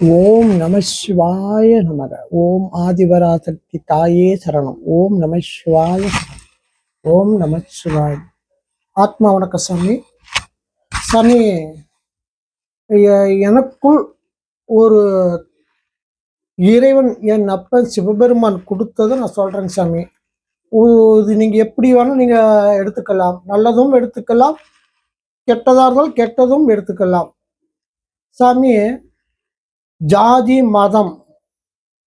ஓம் நம சிவாய நமக. ஓம் ஆதிபராசக்தி தாயே சரணம். ஓம் நம சிவாய ஓம் நம சிவாய. ஆத்மா வணக்க சாமி. சாமி எனக்குள் ஒரு இறைவன் என் அப்பன் சிவபெருமான் கொடுத்ததை நான் சொல்றேங்க சாமி. உ- இது நீங்க எப்படி வேணாலும் நீங்க எடுத்துக்கலாம். நல்லதும் எடுத்துக்கலாம். கெட்டதா இருந்தாலும் கெட்டதும் எடுத்துக்கலாம். சாமி ஜாதி மதம்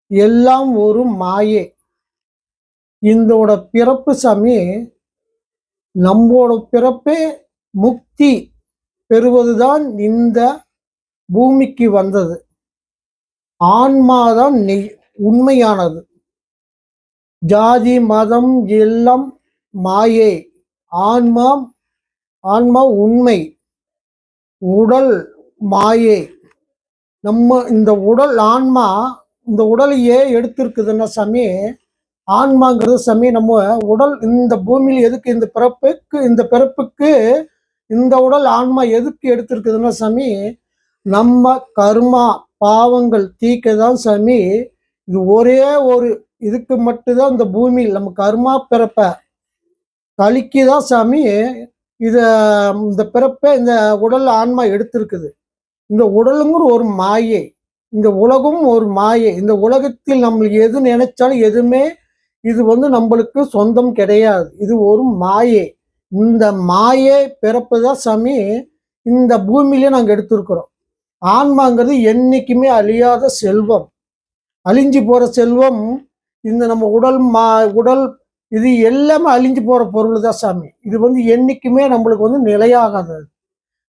எல்லாம் ஒரு மாயே. இந்தோட பிறப்பு சாமி நம்மோட பிறப்பே முக்தி பெறுவதுதான் இந்த பூமிக்கு வந்தது. ஆன்மாதான் நெய் உண்மையானது. ஜாதி மதம் எல்லாம் மாயே. ஆன்மா ஆன்மா உண்மை. உடல் மாயே. நம்ம இந்த உடல் ஆன்மா இந்த உடலையே எடுத்திருக்குதுன்னா சாமி ஆன்மாங்கிறது சாமி நம்ம உடல் இந்த பூமியில் எதுக்கு இந்த பிறப்புக்கு இந்த பிறப்புக்கு இந்த உடல் ஆன்மா எதுக்கு எடுத்திருக்குதுன்னா சாமி நம்ம கர்மா பாவங்கள் தீக்க தான் சாமி. இது ஒரே ஒரு இதுக்கு மட்டும்தான் இந்த பூமியில் நம்ம கர்மா பிறப்ப கலிக்கு தான் சாமி. இத இந்த பிறப்பை இந்த உடல் ஆன்மா எடுத்திருக்குது. இந்த உடலுங்கிற ஒரு மாயை இந்த உலகம் ஒரு மாயை. இந்த உலகத்தில் நம்மளுக்கு எது நினைச்சாலும் எதுவுமே இது வந்து நம்மளுக்கு சொந்தம் கிடையாது. இது ஒரு மாயை. இந்த மாயை பிறப்பு தான் சாமி இந்த பூமியிலே நாங்கள் எடுத்திருக்கிறோம். ஆன்மாங்கிறது என்றைக்குமே அழியாத செல்வம். அழிஞ்சு போகிற செல்வம் இந்த நம்ம உடல் மா உடல் இது எல்லாமே அழிஞ்சு போகிற பொருள் தான் சாமி. இது வந்து என்னைக்குமே நம்மளுக்கு வந்து நிலையாகாதது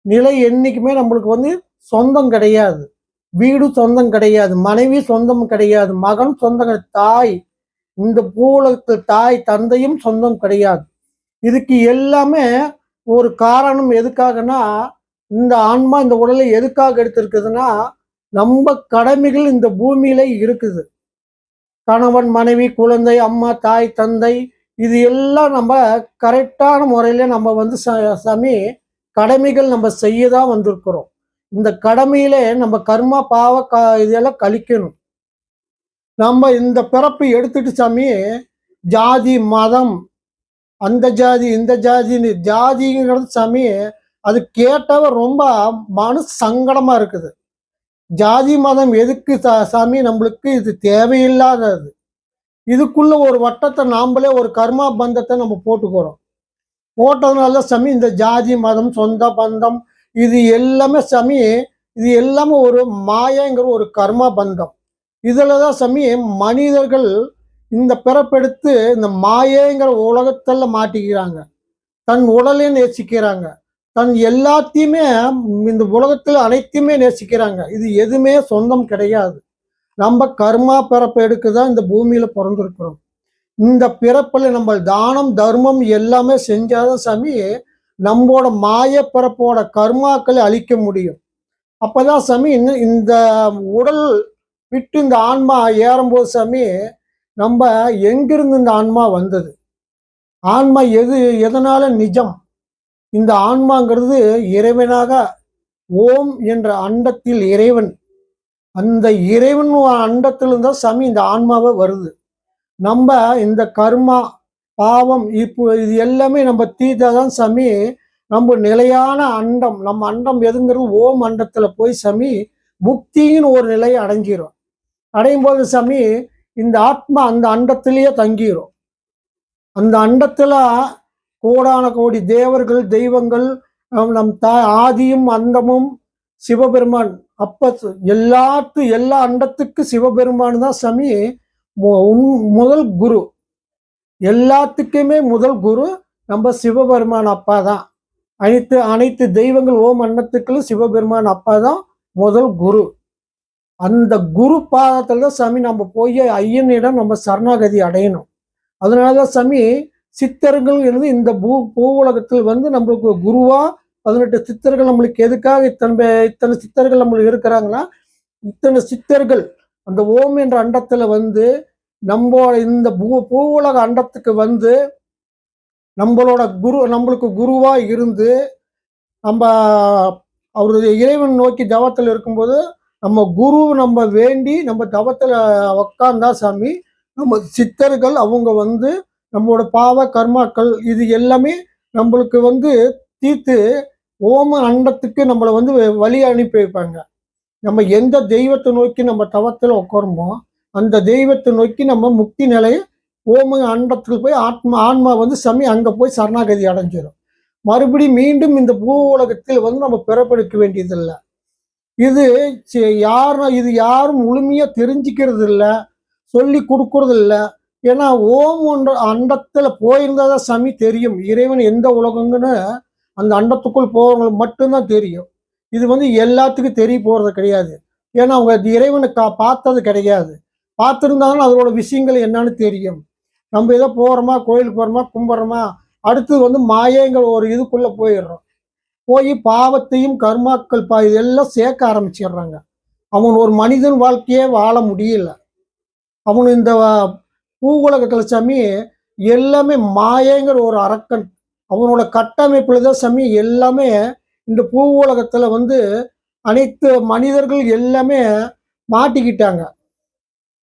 நிலை என்னைக்குமே நம்மளுக்கு வந்து சொந்தம் கிடையாது. வீடு சொந்தம் கிடையாது. மனைவி சொந்தம் கிடையாது. மகன் சொந்தம் தாய் இந்த பூலகத்தில் தாய் தந்தையும் சொந்தம் கிடையாது. இதுக்கு எல்லாமே ஒரு காரணம் எதுக்காகனா இந்த ஆன்மா இந்த உடலை எதுக்காக எடுத்திருக்குதுன்னா நம்ம கடமைகள் இந்த பூமியில இருக்குது. கணவன் மனைவி குழந்தை அம்மா தாய் தந்தை இது எல்லாம் நம்ம கரெக்டான முறையில நம்ம வந்து ச- சாமி கடமைகள் நம்ம செய்ய தான் வந்திருக்கிறோம். இந்த கடமையில நம்ம கர்மா பாவ க இதெல்லாம் கழிக்கணும். நம்ம இந்த பிறப்பு எடுத்துட்டு சாமி ஜாதி மதம் அந்த ஜாதி இந்த ஜாதின்னு ஜாதிங்கிறது சாமி அது கேட்டவ ரொம்ப மனு சங்கடமா இருக்குது. ஜாதி மதம் எதுக்கு சா- சாமி நம்மளுக்கு இது தேவையில்லாதது. இதுக்குள்ள ஒரு வட்டத்தை நாம்மளே ஒரு கர்மா பந்தத்தை நம்ம போட்டுக்கிறோம். போட்டதுனால சாமி இந்த ஜாதி மதம் சொந்த பந்தம் இது எல்லாமே சாமி இது எல்லாமே ஒரு மாயங்கிற ஒரு கர்மா பந்தம். இதுல தான் சாமி மனிதர்கள் இந்த பிறப்பெடுத்து இந்த மாயங்கிற உலகத்துல மாட்டிக்கிறாங்க. தன் உடலை நேசிக்கிறாங்க. தன் எல்லாத்தையுமே இந்த உலகத்தில் அனைத்தையுமே நேசிக்கிறாங்க. இது எதுவுமே சொந்தம் கிடையாது. நம்ம கர்மா பிறப்பு எடுக்க தான் இந்த பூமியில் பிறந்திருக்கிறோம். இந்த பிறப்பில் நம்ம தானம் தர்மம் எல்லாமே செஞ்சாதான் சாமி நம்மளோட மாய கர்மாக்களை அழிக்க முடியும். அப்பதான் சாமி இன்னும் இந்த உடல் விட்டு இந்த ஆன்மா ஏறும்போது சாமி நம்ம எங்கிருந்து இந்த ஆன்மா வந்தது? ஆன்மா எது எதனால நிஜம்? இந்த ஆன்மாங்கிறது இறைவனாக ஓம் என்ற அண்டத்தில் இறைவன். அந்த இறைவன் அண்டத்திலிருந்து தான் சாமி இந்த ஆன்மாவை வருது. நம்ம இந்த கர்மா பாவம் இப்போ இது எல்லாமே நம்ம தான் சாமி. நம்ம நிலையான அண்டம் நம்ம அண்டம் எதுங்கிறது ஓம் அண்டத்துல போய் சாமி முக்தின்னு ஒரு நிலையை அடைஞ்சிரும். அடையும் போது சாமி இந்த ஆத்மா அந்த அண்டத்திலேயே தங்கிரும். அந்த அண்டத்துல கோடான கோடி தேவர்கள் தெய்வங்கள் நம் தாய் ஆதியும் அந்தமும் சிவபெருமான். அப்ப எல்லாத்து எல்லா அண்டத்துக்கு சிவபெருமான் தான் சாமி. முதல் குரு. எல்லாத்துக்குமே முதல் குரு நம்ம சிவபெருமான் அப்பா தான். அனைத்து அனைத்து தெய்வங்கள் ஓம் அன்னத்துக்களும் சிவபெருமான் அப்பா தான் முதல் குரு. அந்த குரு பாதத்தில் தான் சாமி நம்ம போய் ஐயனிடம் நம்ம சரணாகதி அடையணும். அதனால தான் சாமி சித்தர்கள் இருந்து இந்த பூ பூ உலகத்தில் வந்து நம்மளுக்கு குருவா பதினெட்டு சித்தர்கள் நம்மளுக்கு எதுக்காக இத்தனை இத்தனை சித்தர்கள் நம்மளுக்கு இருக்கிறாங்கன்னா இத்தனை சித்தர்கள் அந்த ஓம் என்ற அண்டத்தில் வந்து நம்ம இந்த பூ பூ உலக அண்டத்துக்கு வந்து நம்மளோட குரு நம்மளுக்கு குருவாக இருந்து நம்ம அவருடைய இறைவன் நோக்கி தவத்தில் இருக்கும்போது நம்ம குரு நம்ம வேண்டி நம்ம தவத்தில் உக்காந்தா சாமி நம்ம சித்தர்கள் அவங்க வந்து நம்மளோட பாவ கர்மாக்கள் இது எல்லாமே நம்மளுக்கு வந்து தீர்த்து ஓம அண்டத்துக்கு நம்மளை வந்து வழி அனுப்பி வைப்பாங்க. நம்ம எந்த தெய்வத்தை நோக்கி நம்ம தவத்தில் உட்காருமோ அந்த தெய்வத்தை நோக்கி நம்ம முக்தி நிலையை ஓம அண்டத்துக்கு போய் ஆத்மா ஆன்மா வந்து சமி அங்கே போய் சரணாகதி அடைஞ்சிடும் மறுபடி மீண்டும் இந்த பூ உலகத்தில் வந்து நம்ம பிறப்பெடுக்க வேண்டியதில்லை. இது யாரும் இது யாரும் முழுமையாக தெரிஞ்சுக்கிறது இல்லை சொல்லி கொடுக்கறது இல்லை ஏன்னா ஓம் ஒன்ற அண்டத்தில் போயிருந்தா தான் சமி தெரியும். இறைவன் எந்த உலகங்கன்னு அந்த அண்டத்துக்குள் போகிறவங்களுக்கு மட்டும்தான் தெரியும். இது வந்து எல்லாத்துக்கும் தெரிய போகிறது கிடையாது. ஏன்னா அவங்க இறைவனை கா பார்த்தது கிடையாது. பார்த்துருந்தாலும் அதோட விஷயங்கள் என்னன்னு தெரியும். நம்ம ஏதோ போகிறோமா கோயிலுக்கு போகிறோமா கும்பிட்றோமா அடுத்து வந்து மாயங்கள் ஒரு இதுக்குள்ளே போயிடுறோம். போய் பாவத்தையும் கர்மாக்கள் பா இதெல்லாம் சேர்க்க ஆரம்பிச்சிடுறாங்க. அவன் ஒரு மனிதன் வாழ்க்கையே வாழ முடியல. அவன் இந்த பூவுலகத்தில் சாமி எல்லாமே மாயங்கிற ஒரு அரக்கன். அவனோட கட்டமைப்பில் தான் சாமி எல்லாமே இந்த பூ உலகத்தில் வந்து அனைத்து மனிதர்கள் எல்லாமே மாட்டிக்கிட்டாங்க.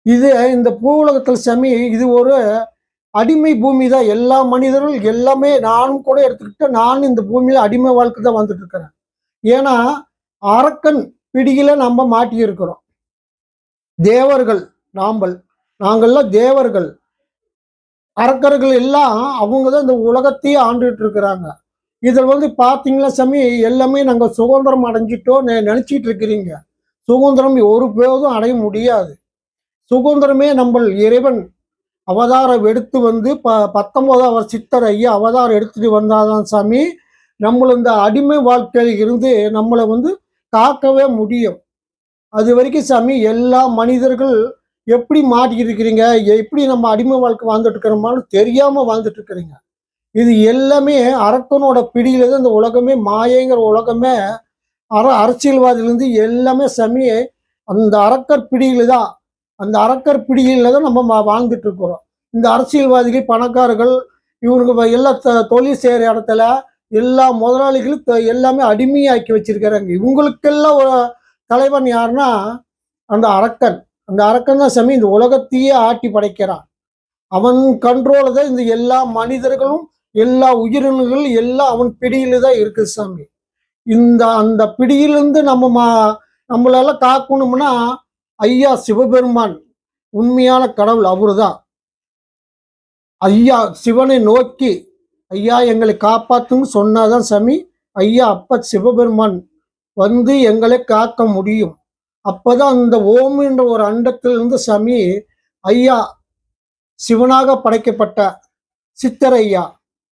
இது இந்த பூ உலகத்தில் சாமி இது ஒரு அடிமை பூமி தான். எல்லா மனிதர்கள் எல்லாமே நானும் கூட எடுத்துக்கிட்டு நானும் இந்த பூமியில் அடிமை வாழ்க்கை தான் வந்துட்டு இருக்கிறேன். ஏன்னா அரக்கன் பிடியில நம்ம மாட்டியிருக்கிறோம் தேவர்கள் நாம்பல் நாங்கள்லாம் தேவர்கள். அரக்கர்கள் எல்லாம் அவங்க தான் இந்த உலகத்தையே ஆண்டுகிட்டு இருக்கிறாங்க. இதில் வந்து பார்த்தீங்களா சாமி எல்லாமே நாங்கள் சுதந்திரம் அடைஞ்சிட்டோம் நெ- நினைச்சிட்டு இருக்கிறீங்க. சுதந்திரம் ஒரு போதும் அடைய முடியாது. சுதந்திரமே நம்ம இறைவன் அவதாரம் எடுத்து வந்து ப பத்தொன்பதாம் அவர் சித்தர் ஐயா அவதாரம் எடுத்துட்டு வந்தாதான் சாமி. நம்மள இந்த அடிமை வாழ்க்கையில் இருந்து நம்மளை வந்து காக்கவே முடியும். அது வரைக்கும் சாமி எல்லா மனிதர்கள் எப்படி மாட்டிக்கிட்டு இருக்கிறீங்க எப்படி நம்ம அடிமை வாழ்க்கை வாழ்ந்துட்டு இருக்கிறோமான்னு தெரியாமல் வாழ்ந்துட்டு இருக்கிறீங்க இது எல்லாமே அரக்கனோட பிடியில தான் இந்த உலகமே மாயங்கிற உலகமே அர அரசியல்வாதியிலேருந்து எல்லாமே சாமி அந்த அரக்கர் பிடியில தான் அந்த அரக்கர் பிடியில தான் நம்ம வாழ்ந்துட்டு இருக்கிறோம். இந்த அரசியல்வாதிகள் பணக்காரர்கள் இவனுக்கு எல்லா தொழில் செய்கிற இடத்துல எல்லா முதலாளிகளும் த- எல்லாமே அடிமையாக்கி வச்சிருக்கிறாங்க. இவங்களுக்கெல்லாம் ஒரு தலைவன் யாருன்னா அந்த அரக்கன். அந்த அரக்கன் தான் சாமி இந்த உலகத்தையே ஆட்டி படைக்கிறான். அவன் கண்ட்ரோல தான் இந்த எல்லா மனிதர்களும் எல்லா உயிரினங்களும் எல்லாம் அவன் பிடியில தான் இருக்குது சாமி. இந்த அந்த பிடியிலிருந்து நம்ம மா நம்மளெல்லாம் காக்கணும்னா ஐயா சிவபெருமான் உண்மையான கடவுள் அவருதான். ஐயா சிவனை நோக்கி ஐயா எங்களை காப்பாத்துன்னு சொன்னாதான் சாமி. ஐயா அப்ப சிவபெருமான் வந்து எங்களை காக்க முடியும். அப்பதான் அந்த ஓம் என்ற ஒரு அண்டத்திலிருந்து சாமி ஐயா சிவனாக படைக்கப்பட்ட சித்தர் ஐயா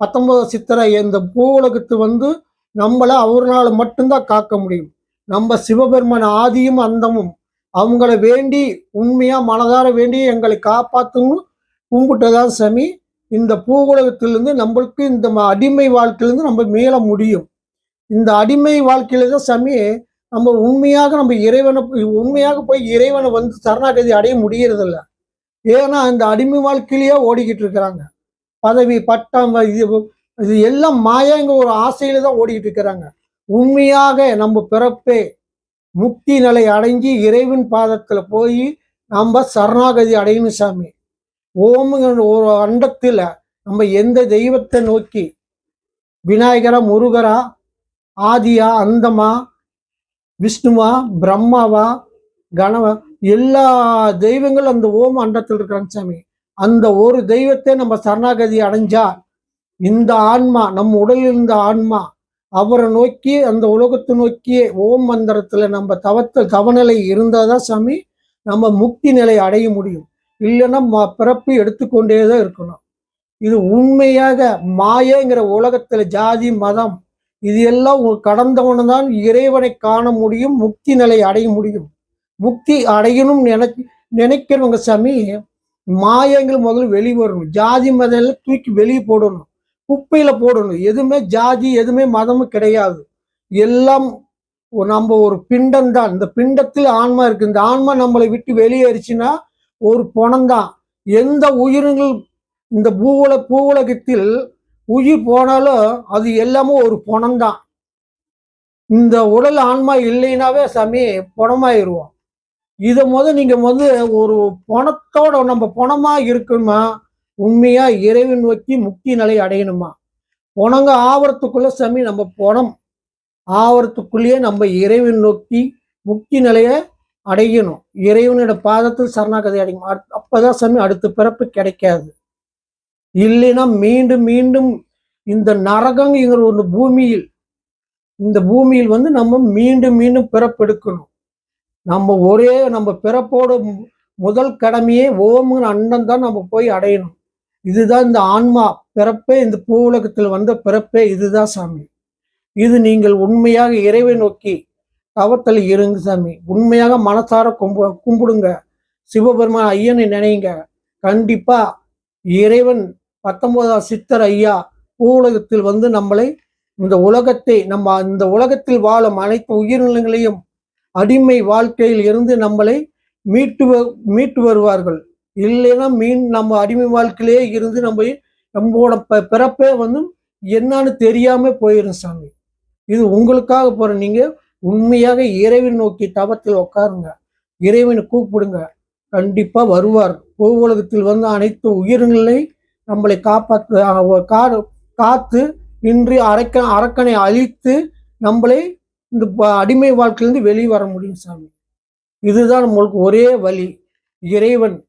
பத்தொன்பது சித்தர் ஐயா இந்த பூவுலகத்து வந்து நம்மளை அவர்னால மட்டும்தான் காக்க முடியும். நம்ம சிவபெருமான் ஆதியும் அந்தமும் அவங்கள வேண்டி உண்மையா மனதார வேண்டி எங்களை காப்பாற்றணும் கும்பிட்டதான் சமி. இந்த பூகுலகத்திலிருந்து நம்மளுக்கு இந்த ம- அடிமை வாழ்க்கையிலிருந்து நம்ம மீள முடியும். இந்த அடிமை வாழ்க்கையில தான் சாமி நம்ம உண்மையாக நம்ம இறைவனை போய்- உண்மையாக போய் இறைவனை வந்து சரணாகதி அடைய முடியறதில்ல. ஏன்னா இந்த அடிமை வாழ்க்கையிலேயே ஓடிக்கிட்டு இருக்கிறாங்க. பதவி பட்டம் இது இது எல்லாம் மாயாங்கிற ஒரு ஆசையில தான் ஓடிக்கிட்டு இருக்கிறாங்க. உண்மையாக நம்ம பிறப்பே முக்தி நிலை அடைஞ்சு இறைவன் பாதத்தில் போய் நம்ம சரணாகதி அடையணும் சாமி. ஓமுங்க ஒரு அண்டத்தில் நம்ம எந்த தெய்வத்தை நோக்கி? விநாயகரா முருகரா ஆதியா அந்தமா விஷ்ணுவா பிரம்மாவா கணவா எல்லா தெய்வங்களும் அந்த ஓம் அண்டத்தில் இருக்கிறாங்க சாமி. அந்த ஒரு தெய்வத்தை நம்ம சரணாகதி அடைஞ்சா இந்த ஆன்மா நம்ம உடலில் இருந்த ஆன்மா அவரை நோக்கி அந்த உலகத்தை நோக்கி ஓம் மந்திரத்துல நம்ம தவத்த தவநிலை இருந்தாதான் சாமி நம்ம முக்தி நிலை அடைய முடியும். இல்லைன்னா ம- பிறப்பு எடுத்துக்கொண்டே தான் இருக்கணும். இது உண்மையாக மாயங்கிற உலகத்துல ஜாதி மதம் இது எல்லாம் உ- கடந்தவன தான் இறைவனை காண முடியும் முக்தி நிலை அடைய முடியும். முக்தி அடையணும் நினை நினைக்கிறவங்க சாமி மாயங்கள் முதல்ல வெளியே வரணும் ஜாதி மதம் எல்லாம் தூக்கி வெளியே போடணும். குப்பையில போடணும். எதுவுமே ஜாதி எதுவுமே மதமும் கிடையாது. எல்லாம் நம்ம ஒரு பிண்டம் தான். இந்த பிண்டத்தில் ஆன்மா இருக்கு. இந்த ஆன்மா நம்மளை விட்டு வெளியேறிச்சுன்னா ஒரு பணம்தான் எந்த உயிரினங்கள் இந்த பூவுல பூவுலகத்தில் உயிர் போனாலும் அது எல்லாமே ஒரு பணம்தான் இந்த உடல் ஆன்மா இல்லைனாவே சாமி பணமாயிருவோம். இதை முத நீங்க வந்து ஒரு பணத்தோட நம்ம பணமா இருக்கணுமா? உண்மையா இறைவன் நோக்கி முக்தி நிலை அடையணுமா? பணங்க ஆவரத்துக்குள்ள சாமி நம்ம போனோம். ஆவரத்துக்குள்ளேயே நம்ம இறைவன் நோக்கி முக்தி நிலையை அடையணும். இறைவனோட பாதத்தில் சரணாகதி அடையும் அப்பதான் சாமி அடுத்த பிறப்பு கிடைக்காது. இல்லைன்னா மீண்டும் மீண்டும் இந்த நரகங்கிற ஒரு பூமியில் இந்த பூமியில் வந்து நம்ம மீண்டும் மீண்டும் பிறப்பெடுக்கணும் நம்ம ஒரே நம்ம பிறப்போட முதல் கடமையே ஓமுங்கிற அண்ணன் தான் நம்ம போய் அடையணும். இதுதான் இந்த ஆன்மா பிறப்பே இந்த பூ உலகத்தில் வந்த பிறப்பே இதுதான் சாமி. இது நீங்கள் உண்மையாக இறைவை நோக்கி தவத்தில் இருங்க சாமி. உண்மையாக மனசார கும்பு கும்பிடுங்க. சிவபெருமான் ஐயனை நினைங்க. கண்டிப்பா இறைவன் பத்தொன்பதாம் சித்தர் ஐயா பூவுலகத்தில் வந்து நம்மளை இந்த உலகத்தை நம்ம இந்த உலகத்தில் வாழும் அனைத்து உயிரினங்களையும் அடிமை வாழ்க்கையில் இருந்து நம்மளை மீட்டு மீட்டு வருவார்கள். இல்லைன்னா மீன் நம்ம அடிமை வாழ்க்கையிலே இருந்து நம்ம நம்மளோட ப- பிறப்பே வந்து என்னன்னு தெரியாம போயிடும் சாமி. இது உங்களுக்காக போற நீங்க உண்மையாக இறைவன் நோக்கி தவத்தில் உட்காருங்க இறைவனை கூப்பிடுங்க. கண்டிப்பா வருவார். பூவுலகத்தில் வந்து அனைத்து உயிர்களை நம்மளை காப்பாற்று காடு காத்து இன்றி அரக்க அரக்கனை அழித்து நம்மளை இந்த அடிமை வாழ்க்கையிலிருந்து வெளியே வர முடியும் சாமி. இதுதான் நம்மளுக்கு ஒரே வழி. இறைவன்